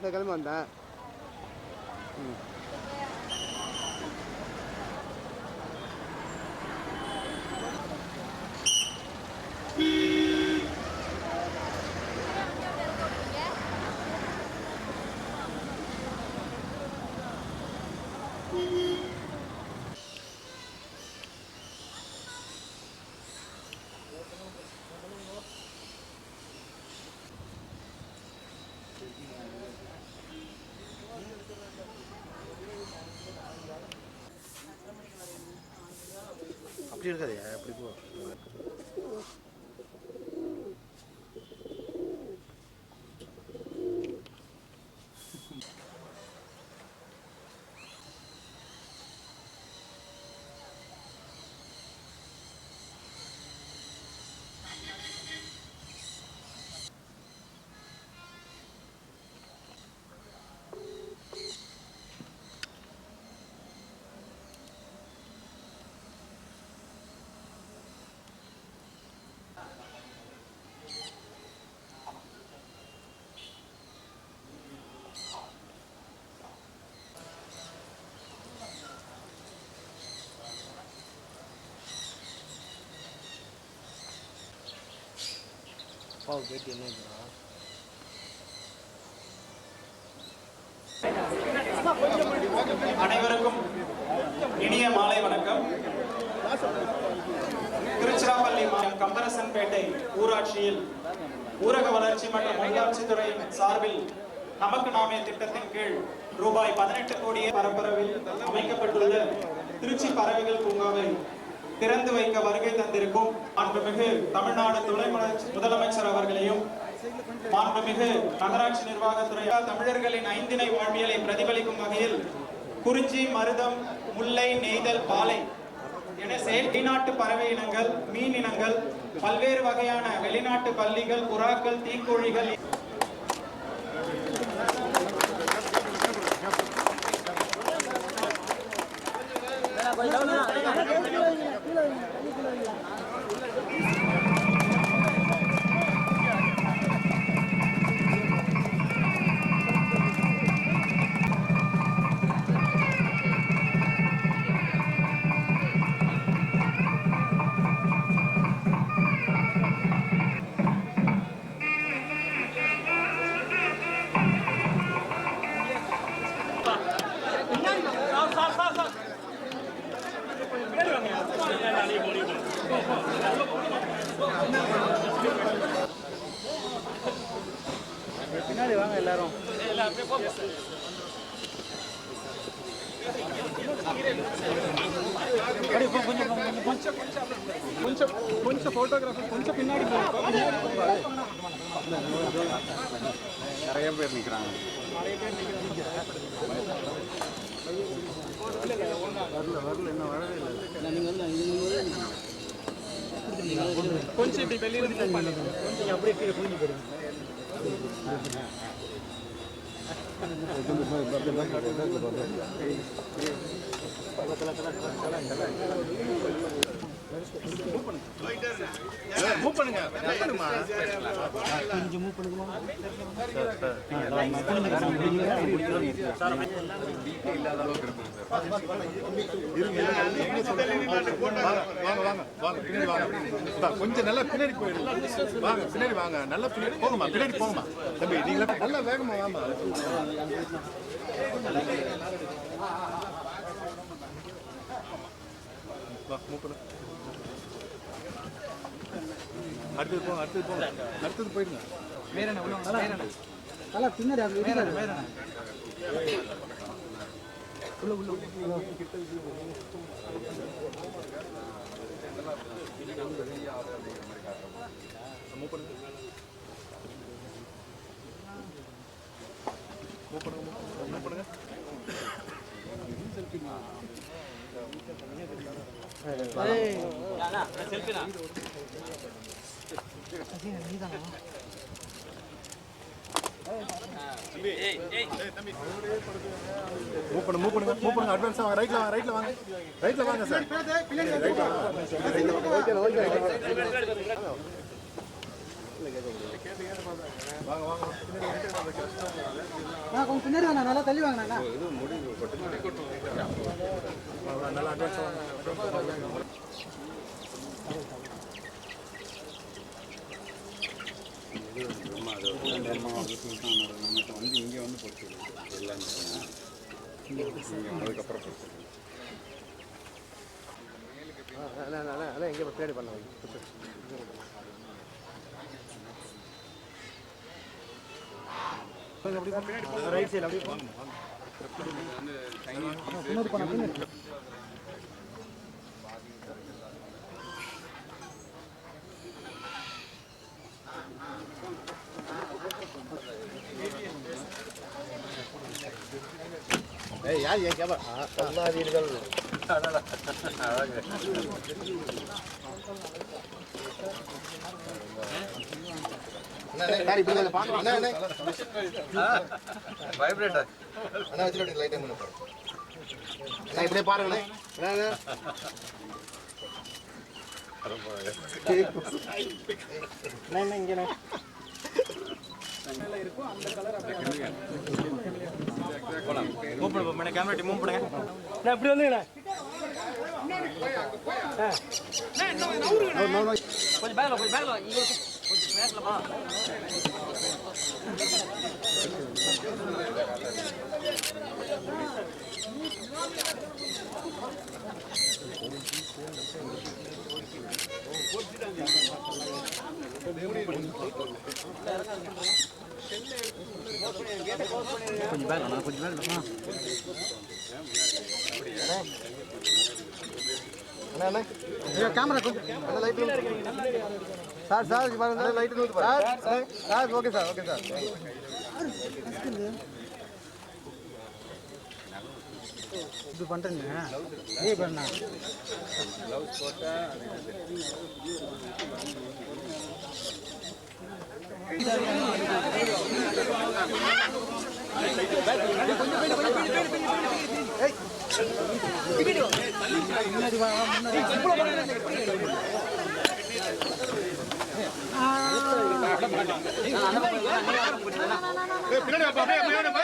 Sir கிளம்பி வந்தேன். ம். அப்படி இருக்காது? அப்படி போ? அப்பாவுக்கு பேட்டி என்ன அனைவருக்கும் இனிய மாலை வணக்கம். திருச்சிராப்பள்ளி மாவட்டம் கம்பரசன்பேட்டை ஊராட்சியில் ஊரக வளர்ச்சி மற்றும் உள்ளாட்சித்துறை சார்பில் நமக்கு நாமே திட்டத்தின் கீழ் ரூபாய் பதினெட்டு கோடியே பரப்பரவில் அமைக்கப்பட்டுள்ள திருச்சி பறவைகள் பூங்காவை திறந்து வைக்க வருகை தந்திருக்கும் மாண்புமிகு தமிழ்நாடு துணை முதலமைச்சர் அவர்களையும் மாண்புமிகு நகராட்சி நிர்வாகத்துறை தமிழர்களின் ஐந்திணை வாழ்வியலை பிரதிபலிக்கும் வகையில் குறிஞ்சி மருதம் முல்லை நெய்தல் பாலை என செயற்கைநாட்டு பறவை இனங்கள் மீன் இனங்கள் பல்வேறு வகையான வெளிநாட்டு பள்ளிகள் புறாக்கள் தீக்கோழிகள் கொஞ்சம் கொஞ்சம் கொஞ்சம் ஃபோட்டோகிராஃபர் கொஞ்சம் பின்னாடி நிறைய பேர் நிற்கிறாங்க கொஞ்சம் இப்படி வெளியில் கொஞ்சம் அப்படியே கீழே புரிஞ்சு போயிடுங்க. Thank you. மூவ் பண்ணுங்க டக்குனுமா. வாங்க வாங்க வாங்க பின்னாடி வாங்க கொஞ்சம் நல்லா பின்னாடி போயிடுங்க வாங்க பின்னாடி வாங்க நல்லா பின்னாடி போங்கம்மா பின்னாடி போங்கம்மா தம்பி நீங்களா நல்லா வேகமா வாமா வா மூவ் அடுத்தது போங்க அடுத்தது போங்க அடுத்தது போயிடுங்க. நல்லா பின்னாடி அது இருக்காது மூவ் பண்ணுங்க மூவ் பண்ணுங்க மூவ் பண்ணுங்க மூவ் பண்ணு மூவ் பண்ணுங்க மூவ் பண்ணுங்க அட்வான்ஸ் வாங்க ரைட்ல வாங்க ரைட்ல வாங்க. ரைட்ல வாங்க சார் வாங்க கொஞ்சம் பின்னாடி வாங்க நல்லா தள்ளி வாங்கண்ணா வந்து இங்கே வந்து போச்சு எல்லாமே அதுக்கப்புறம் போச்சு அதான் எங்கே பின்னாடி பண்ண அப்படியே பின்னாடி யார் ஏன் கேப்பா சொல்லாதீர்கள் வச்சுட்டு லைட் டைம் பண்ணு அண்ணா இப்படியே நான் இப்படி கொஞ்சம் பேக்ல கொஞ்சம் பேக்ல கொஞ்சம் பேக்லமா கொஞ்சம் பேக்ல கொஞ்சம் பேக்ல அண்ணா கேமரா கொஞ்சம் லைட் சார் சார் இங்க light sir sir okay sir okay sir இது பண்ணுறேங்க ஏ பண்ணா பின்னாடி வாப்பா, அப்படியே அப்படியே அப்படியே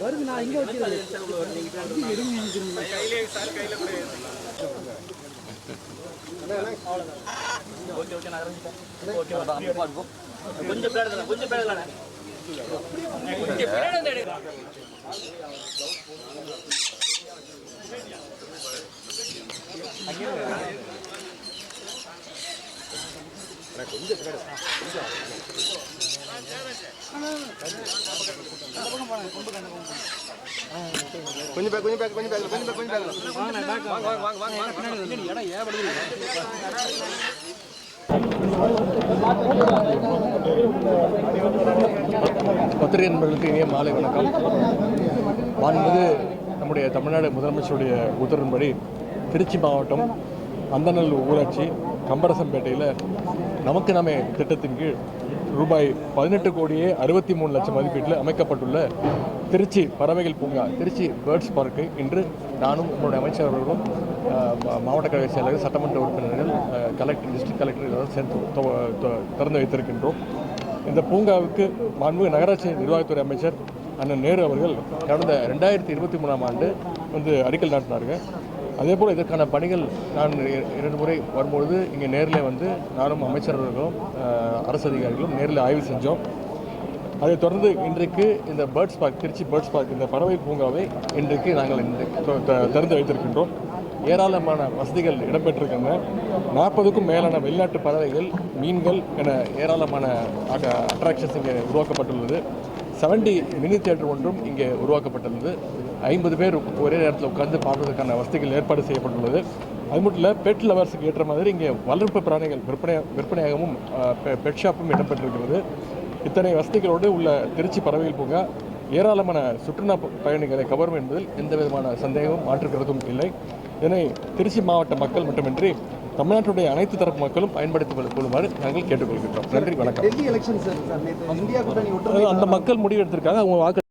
வருது நான் இங்க வச்சிருக்கேன் கொஞ்சம் பேடல கொஞ்சம் பேடல கொஞ்சம் பேக் கொஞ்சம் பேக் கொஞ்சம் பேக். கொஞ்சம் பேக் கொஞ்சம் பேக் வாங்க வாங்க வாங்க வாங்க. இடம் ஏன் பத்திரிகை நண்பர்களுக்கு இனிய மாலை வணக்கம். மாண்புமிகு நம்முடைய தமிழ்நாடு முதலமைச்சருடைய உத்தரவின்படி திருச்சி மாவட்டம் அந்தநல் ஊராட்சி கம்பரசம்பேட்டையில் நமக்கு நாமே திட்டத்தின் கீழ் ரூபாய் பதினெட்டு கோடியே அறுபத்தி மூணு லட்சம் மதிப்பீட்டில் அமைக்கப்பட்டுள்ள திருச்சி பறவைகள் பூங்கா திருச்சி பேர்ட்ஸ் பார்க்கு இன்று நானும் நம்முடைய அமைச்சர் அவர்களும் மாவட்ட கழக செயலர்கள் சட்டமன்ற உறுப்பினர்கள் கலெக்டர் டிஸ்ட்ரிக்ட் கலெக்டர் இதெல்லாம் சேர்ந்து தொ- திறந்து வைத்திருக்கின்றோம். இந்த பூங்காவுக்கு மாண்புமிகு நகராட்சி நிர்வாகத்துறை அமைச்சர் அண்ணன் நேரு அவர்கள் கடந்த ரெண்டாயிரத்தி இருபத்தி மூணாம் ஆண்டு வந்து அடிக்கல் நாட்டினார்கள் அதே போல் இதற்கான பணிகள் நான் இரண்டு முறை வரும்பொழுது இங்கே நேரில் வந்து நானும் அமைச்சர்களும் அரசு அதிகாரிகளும் நேரில் ஆய்வு செஞ்சோம். அதைத் தொடர்ந்து இன்றைக்கு இந்த birds park Trichy birds park இந்த பறவை பூங்காவை இன்றைக்கு நாங்கள் இன்றைக்கு த- திறந்து வைத்திருக்கின்றோம். ஏராளமான வசதிகள் இடம்பெற்றிருக்கின்றன. நாற்பதுக்கும் மேலான வெளிநாட்டு பறவைகள் மீன்கள் என ஏராளமான அட்ராக்ஷன்ஸ் இங்கே உருவாக்கப்பட்டுள்ளது. 70 மினி தியேட்டர் ஒன்றும் இங்கே உருவாக்கப்பட்டுள்ளது. ஐம்பது பேர் ஒரே நேரத்தில் உட்கார்ந்து பார்ப்பதற்கான வசதிகள் ஏற்பாடு செய்யப்பட்டுள்ளது. அது மட்டும் இல்லை பெட் லவர்ஸுக்கு ஏற்ற மாதிரி இங்கே வளர்ப்பு பிராணிகள் விற்பனை விற்பனையாகவும் பெட் ஷாப்பும் இடம்பெற்றிருக்கிறது. இத்தனை வசதிகளோடு உள்ள திருச்சி பறவைகள் பூங்கா ஏராளமான சுற்றுலா பயணிகளை கவரும் என்பதில் எந்த விதமான சந்தேகமும் மாற்று கருத்தும் இல்லை. இதனை திருச்சி மாவட்ட மக்கள் மட்டுமின்றி தமிழ்நாட்டுடைய அனைத்து தரப்பு மக்களும் பயன்படுத்திக் கொள்ளுமாறு நாங்கள் கேட்டுக்கொள்கின்றோம். நன்றி வணக்கம். அந்த மக்கள் முடிவு எடுத்திருக்காங்க அவங்க வாக்கு